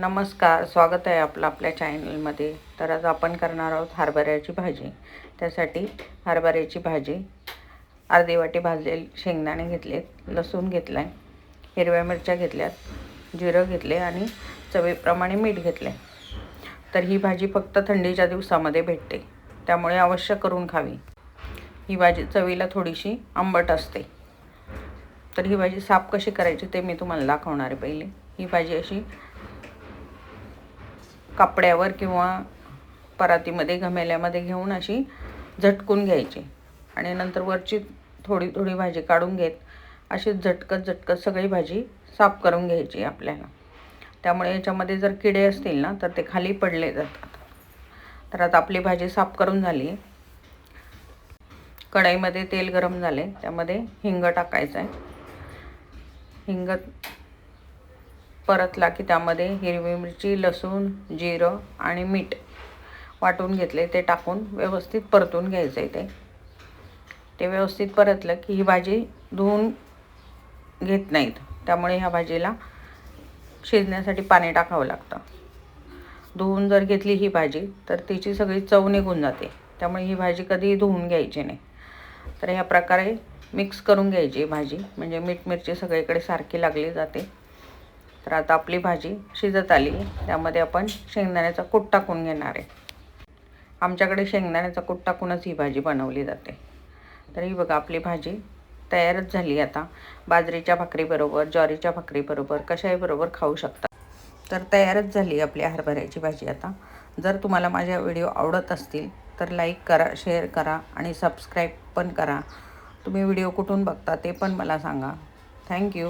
नमस्कार स्वागत आहे आपलं आपल्या चॅनलमध्ये तर आज आपण करणार आहोत हरभऱ्याची भाजी. त्यासाठी हरभऱ्याची भाजी अर्धी वाटी भाजलेले शेंगदाणे घेतलेत लसूण घेतला आहे हिरव्या मिरच्या घेतल्यात जिरं घेतले आणि चवीप्रमाणे मीठ घेतले तर ही भाजी फक्त थंडीच्या दिवसामध्ये भेटते त्यामुळे अवश्य करून खावी. ही भाजी चवीला थोडीशी आंबट असते. तर ही भाजी साफ कशी करायची ते मी तुम्हाला दाखवणार आहे पहिले. ही भाजी अशी कापड्यावर किंवा परातीमध्ये घमेल्यामध्ये घेऊन अशी झटकून घ्यायची. आणि नंतर वरची थोडी थोडी भाजी काढून घेत अशी झटकत झटकत सगळी भाजी साफ करून घ्यायची आपल्याला. त्यामुळे याच्यामध्ये जर किडे असतील ना तर ते खाली पडले जातात. तर आता आपली भाजी साफ करून झाली. आहे कढईमध्ये तेल गरम झाले. त्यामध्ये हिंग टाकायचं आहे हिंग परतला की त्यामध्ये हिरवी मिरची लसूण जिरं आणि मीठ वाटून घेतले. ते टाकून व्यवस्थित परतून घ्यायचं आहे ते. ते व्यवस्थित परतलं की ही भाजी धुवून घेत नाहीत. त्यामुळे ह्या भाजीला शिजण्यासाठी पाणी टाकावं लागतं. धुवून जर घेतली ही भाजी तर तिची सगळी चव निघून जाते. त्यामुळे ही भाजी कधीही धुवून घ्यायची नाही. तर ह्या प्रकारे मिक्स करून घ्यायची भाजी. म्हणजे मीठ मिरची सगळीकडे सारखी लागली जाते. तर आता आपली भाजी शिजत आली. त्यामध्ये आपण शेंगदाण्याचा कूट टाकून घेणार आहे. आमच्याकडे शेंगदाण्याचा कूट टाकूनच ही भाजी बनवली जाते. तर ही बघा आपली भाजी तयारच झाली आता. बाजरीच्या भाकरीबरोबर ज्वारीच्या भाकरीबरोबर कशाहीबरोबर खाऊ शकता. तर तयारच झाली आपली हरभऱ्याची भाजी आता. जर तुम्हाला माझ्या व्हिडिओ आवडत असतील तर लाईक करा शेअर करा आणि सबस्क्राईब पण करा. तुम्ही व्हिडिओ कुठून बघता ते पण मला सांगा. थँक्यू.